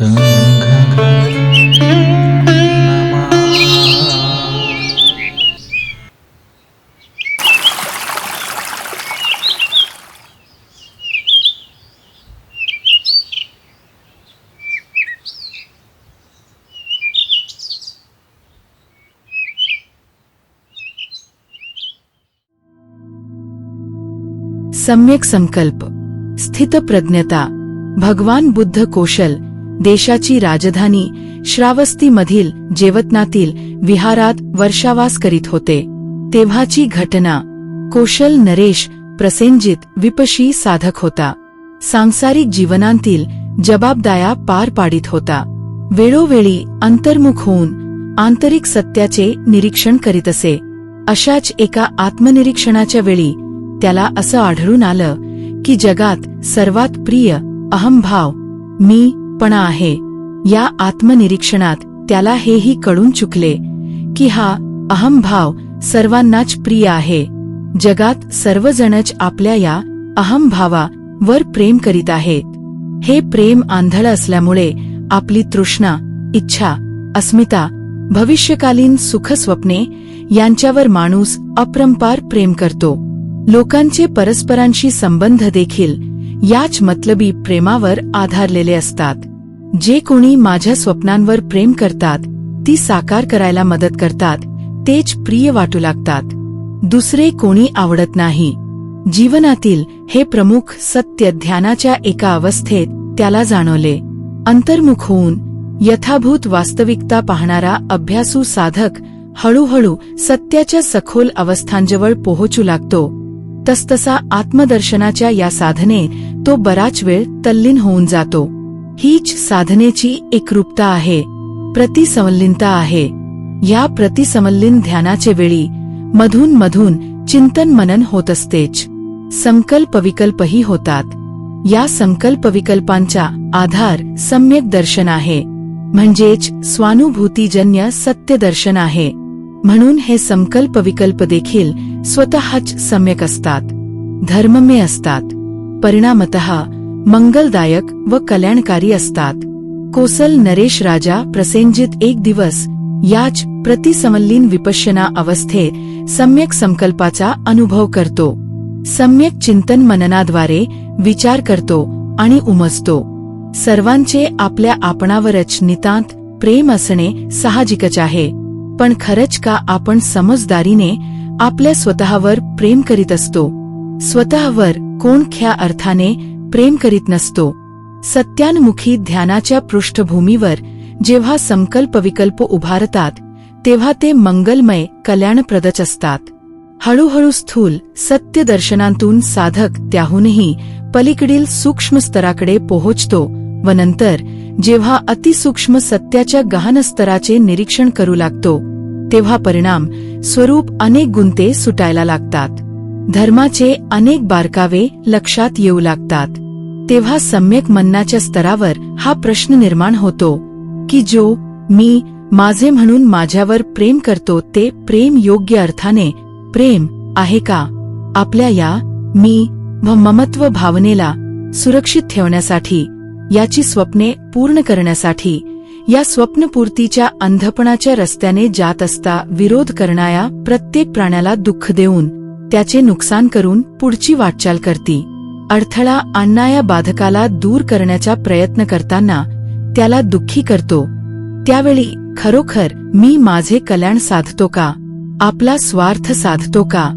सम्यक संकल्प स्थित प्रज्ञता भगवान बुद्ध कौशल देशाची राजधानी श्रावस्तीमधील जेवतनातील विहारात वर्षावास करीत होते. तेव्हाची घटना. कोशल नरेश प्रसेनजित विपशी साधक होता. सांसारिक जीवनांतील जबाबदाया पार पाडित होता. वेळोवेळी अंतर्मुख होऊन आंतरिक सत्याचे निरीक्षण करीत असे. अशाच एका आत्मनिरीक्षणाच्या वेळी त्याला असं आढळून आलं की जगात सर्वात प्रिय अहमभाव मी पणा आहे. या आत्मनिरीक्षणात त्याला हेही कळून चुकले की हा अहमभाव सर्वांनाच प्रिय आहे. जगात सर्वजणच आपल्या या अहंभावावर प्रेम करीत आहेत. हे प्रेम आंधळ असल्यामुळे आपली तृष्णा इच्छा अस्मिता भविष्यकालीन सुखस्वप्ने यांच्यावर माणूस अप्रंपार प्रेम करतो. लोकांचे परस्परांशी संबंध देखील याच मतलबी प्रेमावर आधारलेले असतात. जे कोणी माझ्या स्वप्नांवर प्रेम करतात ती साकार करायला मदत करतात तेच प्रिय वाटू लागतात. दुसरे कोणी आवडत नाही. जीवनातील हे प्रमुख सत्य ध्यानाच्या एका अवस्थेत त्याला जाणवले. अंतर्मुख होऊन यथाभूत वास्तविकता पाहणारा अभ्यासू साधक हळूहळू सत्याच्या सखोल अवस्थांजवळ पोहोचू लागतो. तसतसा आत्मदर्शनाच्या या साधने तो बराच वेळ तल्लीन होऊन जातो. हीच साधनेची एकरूपता आहे प्रतिसमल्लिनता आहे. या प्रतिसमल्लिन ध्यानाचे वेळी मधून मधून चिंतन मनन होत असतेच. संकल्प विकल्पही होतात. या संकल्प विकल्पांचा आधार सम्यक दर्शन आहे. म्हणजेच स्वानुभूतीजन्य सत्य दर्शन आहे. म्हणून हे संकल्प विकल्प देखील स्वतःच सम्यक असतात. धर्ममय असतात. परिणामत मंगलदायक व कल्याणकारी असतात. कोसल नरेश राजा प्रसेंजित एक दिवस याच प्रतिसमल्लीन विपश्यना अवस्थेत सम्यक संकल्पाचा अनुभव करतो. सम्यक चिंतन मननाद्वारे विचार करतो आणि उमजतो. सर्वांचे आपल्या आपणावरच नितांत प्रेम असणे साहजिकच आहे. पण खरंच का आपण समजदारीने आपल्या स्वतःवर प्रेम करीत असतो? स्वतःवर कोण ख्या अर्थाने प्रेम करीत नसतो. सत्यान्मुखी ध्यानाच्या पृष्ठभूमीवर जेव्हा संकल्प विकल्प उभारतात तेव्हा ते मंगलमय कल्याणप्रदच असतात. हळूहळू स्थूल सत्य दर्शनांतून साधक त्याहूनही पलीकडील सूक्ष्म स्तराकडे पोहोचतो व नंतर जेव्हा अतिसूक्ष्म सत्याच्या गहन स्तराचे निरीक्षण करू लागतो तेव्हा परिणाम स्वरूप अनेक गुंते सुटायला लागतात. धर्माचे अनेक बारकावे लक्षात येऊ लागतात. तेव्हा सम्यक मन्नाच्या स्तरावर हा प्रश्न निर्माण होतो की जो मी माझे म्हणून माझ्यावर प्रेम करतो ते प्रेम योग्य अर्थाने प्रेम आहे का? आपल्या या मी व ममत्व भावनेला सुरक्षित ठेवण्यासाठी याची स्वप्ने पूर्ण करण्यासाठी या स्वप्नपूर्तीच्या अंधपणाच्या रस्त्याने जात असता विरोध करणाऱ्या प्रत्येक प्राण्याला दुःख देऊन त्याचे नुकसान करून पुढची वाटचाल करती. अडथळा आणणाऱ्या बाधकाला दूर करण्याचा प्रयत्न करताना त्याला दुःखी करतो. त्यावेळी खरोखर मी माझे कल्याण साधतो का? आपला स्वार्थ साधतो का?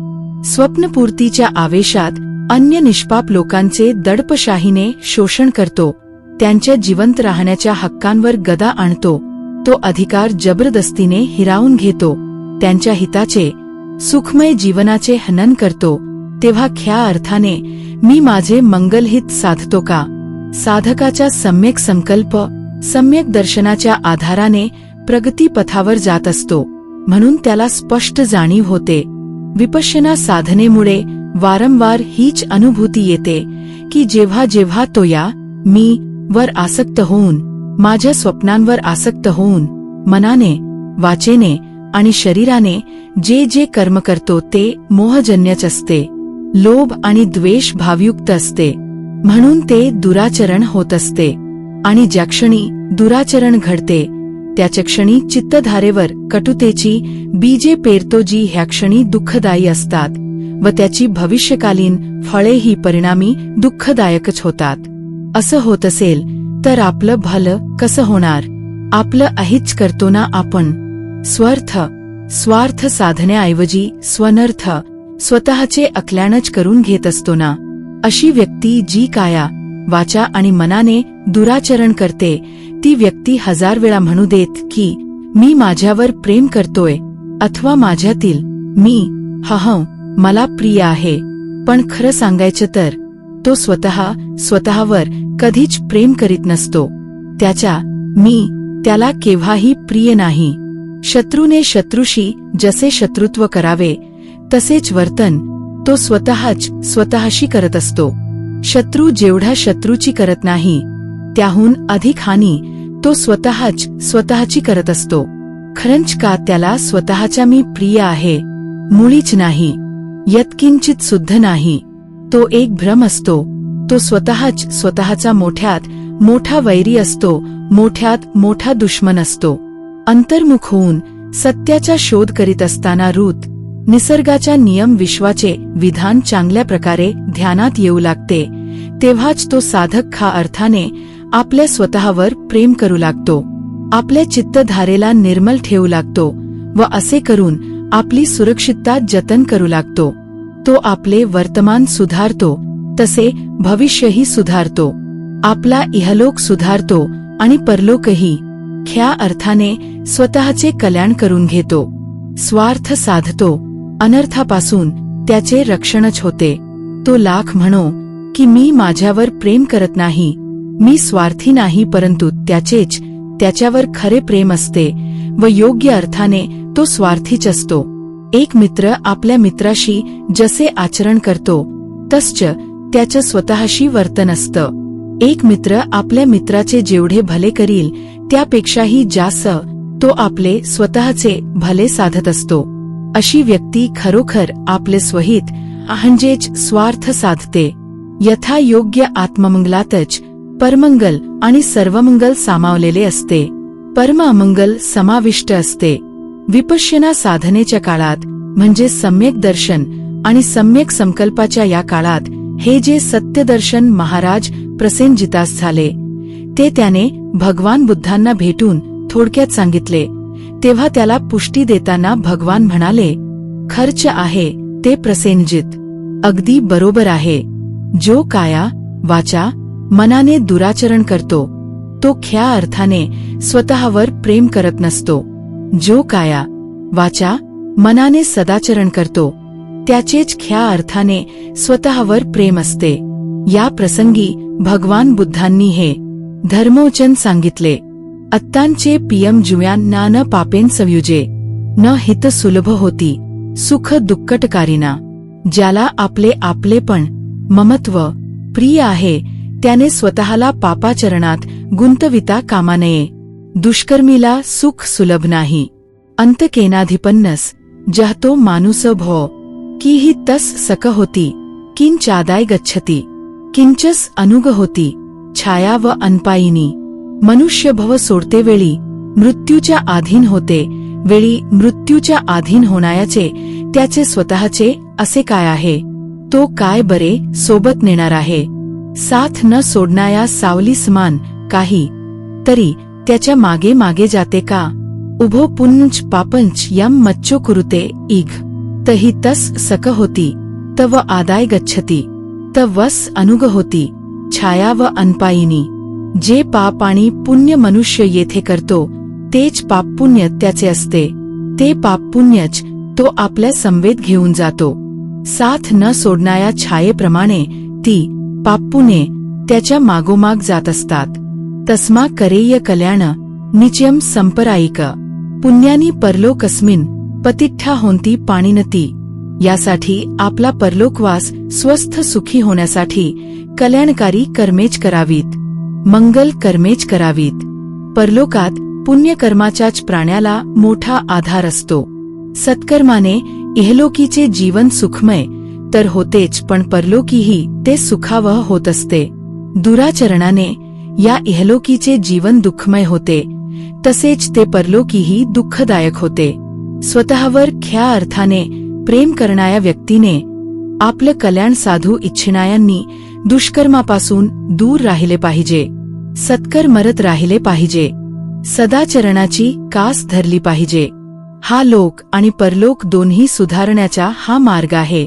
स्वप्नपूर्तीच्या आवेशात अन्य निष्पाप लोकांचे दडपशाहीने शोषण करतो. त्यांच्या जिवंत राहण्याच्या हक्कांवर गदा आणतो. तो अधिकार जबरदस्तीने हिरावून घेतो. त्यांच्या हिताचे सुखमय जीवनाचे हनन करतो तेव्हा ख्या अर्थाने मी माझे मंगलहित साधतो का? साधकाच्या सम्यक संकल्प सम्यक दर्शनाच्या आधाराने प्रगतीपथावर जात असतो म्हणून त्याला स्पष्ट जाणीव होते. विपश्यना साधनेमुळे वारंवार हीच अनुभूती येते की जेव्हा जेव्हा तो या मी वर आसक्त होऊन माझ्या स्वप्नांवर आसक्त होऊन मनाने वाचेने आणि शरीराने जे जे कर्म करतो ते मोहजन्यच असते. लोभ आणि द्वेष भावयुक्त असते. म्हणून ते दुराचरण होत असते. आणि ज्या क्षणी दुराचरण घडते त्याच्या क्षणी चित्तधारेवर कटुतेची बीजे पेरतो जी ह्या क्षणी दुःखदायी असतात व त्याची भविष्यकालीन फळेही परिणामी दुःखदायकच होतात. असं होत असेल तर आपलं भलं कसं होणार? आपलं अहिच करतो ना आपण? स्वर्थ स्वार्थ साधण्याऐवजी स्वनर्थ स्वतःचे अकल्याणच करून घेत असतो ना? अशी व्यक्ती जी काया वाचा आणि मनाने दुराचरण करते ती व्यक्ती हजार वेळा म्हणू देत की मी माझ्यावर प्रेम करतोय अथवा माझ्यातील मी हहं मला प्रिय आहे. पण खरं सांगायचं तर तो स्वतः स्वतःवर कधीच प्रेम करीत नसतो. त्याच्या मी त्याला केव्हाही प्रिय नाही. शत्रूने शत्रूशी जसे शत्रुत्व करावे तसेच वर्तन तो स्वतःच स्वतःशी करत असतो. शत्रू जेवढा शत्रूची करत नाही त्याहून अधिक हानी तो स्वतःच स्वतःची करत असतो. खरंच का त्याला स्वतःच्या मी प्रिय आहे? मुळीच नाही यत्किंचित सुद्ध नाही. तो एक भ्रम असतो तो स्वतःच स्वतःचा मोठ्यात मोठा वैरी असतो मोठ्यात मोठा दुश्मन असतो. अंतर्मुख होऊन सत्याचा शोध करीत असताना रूत निसर्गाच्या नियम विश्वाचे विधान चांगल्या प्रकारे ध्यानात येऊ लागते तेव्हाच तो साधक खा अर्थाने आपल्या स्वतःवर प्रेम करू लागतो आपल्या चित्तधारेला निर्मल ठेवू लागतो व असे करून आपली सुरक्षितता जतन करू लागतो. तो आपले वर्तमान सुधारतो तसे भविष्यही सुधारतो. आपला इहलोक सुधारतो आणि परलोकही ख्या अर्थाने स्वतःचे कल्याण करून घेतो. स्वार्थ साधतो. अनर्थापासून त्याचे रक्षणच होते. तो लाख म्हणो की मी माझ्यावर प्रेम करत नाही. मी स्वार्थी नाही परंतु त्याचेच त्याच्यावर खरे प्रेम असते व योग्य अर्थाने तो स्वार्थीच असतो. एक मित्र आपल्या मित्राशी जसे आचरण करतो तसच त्याचं स्वतःशी वर्तन असतं. एक मित्र आपल्या मित्राचे जेवढे भले करील त्यापेक्षाही जास्त तो आपले स्वतःचे भले साधत असतो. अशी व्यक्ती खरोखर आपले स्वहित म्हणजेच स्वार्थ साधते. यथायोग्य आत्ममंगलातच परमंगल आणि सर्वमंगल सामावलेले असते. परम अमंगल समाविष्ट असते. विपश्यना साधनेच्या काळात म्हणजे सम्यक दर्शन आणि सम्यक संकल्पाच्या या काळात हे जे सत्यदर्शन महाराज प्रसेनजितास झाले ते त्याने भगवान बुद्धांना भेटून थोडक्यात सांगितले. तेव्हा त्याला पुष्टी देताना भगवान म्हणाले खर्च आहे ते प्रसेनजित. अगदी बरोबर आहे. जो काया वाचा मनाने दुराचरण करतो तो ख्या अर्थाने स्वतःवर प्रेम करत नसतो. जो काया वाचा मनाने सदाचरण करतो त्याचेच ख्या अर्थाने स्वतःवर प्रेम असते. या प्रसंगी भगवान बुद्धांनी हे धर्मोचन सांगितले. अत्तांचे पियम जुयांना न पापेन संयुजे न हित सुलभ होती. सुख दुःखटकारीना ज्याला आपले आपलेपण ममत्व प्रिय आहे त्याने स्वतःला पापाचरणात गुंतविता कामा नये. दुष्कर्मीला सुख सुलभ नाही. अंतकेनाधिपन्नस जहतो मानुस भो. की ही तस सक होती किंचादाय गच्छती. किंचस अनुग होती. छाया व अनपायिनी. मनुष्य भव सोडते वेळी मृत्यूच्या आधीन होते वेळी मृत्यूच्या आधीन होण्याचे त्याचे स्वतःचे असे काय आहे? तो काय बरे सोबत नेणार आहे? साथ न सोडणाया सावली समान काही तरी त्याच्यामागे मागे जाते का? उभो पुंच पापंच यम मच्चो कुरुते इघ तही तस सक होती तव आदाय गच्छती तवस अनुग होती. छाया व अनपायिनी. जे पाप आणि पुण्य मनुष्य येथे करतो तेच पाप पुण्य त्याचे असते. ते पाप पुण्यच तो आपल्या संवेद घेऊन जातो. साथ न सोडणाऱ्या छायेप्रमाणे ती पाप्पुने त्याच्या मागोमाग जात असतात. तस्मा करेय कल्याण निचयम संपरायिक. पुण्यानी परलोकस्मिन पतिठ्ठा होंती पाणीनती. यासाठी आपला परलोकवास स्वस्थ सुखी होण्यासाठी कल्याणकारी कर्मेच करावीत. मंगल कर्मेच करावीत. परलोकात पुण्यकर्माच्याच प्राण्याला मोठा आधार असतो. सत्कर्माने इहलोकीचे जीवन सुखमय तर होतेच पण परलोकीही ते सुखावह होत असते. दुराचरणाने या इहलोकीचे जीवन दुःखमय होते. तसेच ते परलोकीही दुःखदायक होते. स्वतःवर ख्या अर्थाने प्रेम करणाऱ्या व्यक्तीने आपलं कल्याण साधू इच्छिणायांनी दुष्कर्मापासून दूर राहिले पाहिजे सत्कर मरत राहिले पाहिजे सदाचरणाची कास धरली पाहिजे हा लोक आणि परलोक दोन्ही सुधारण्याचा हा मार्ग आहे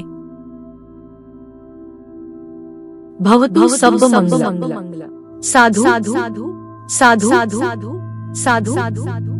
भवतु सब मंगल साधू साधू साधू साधू साधू साधू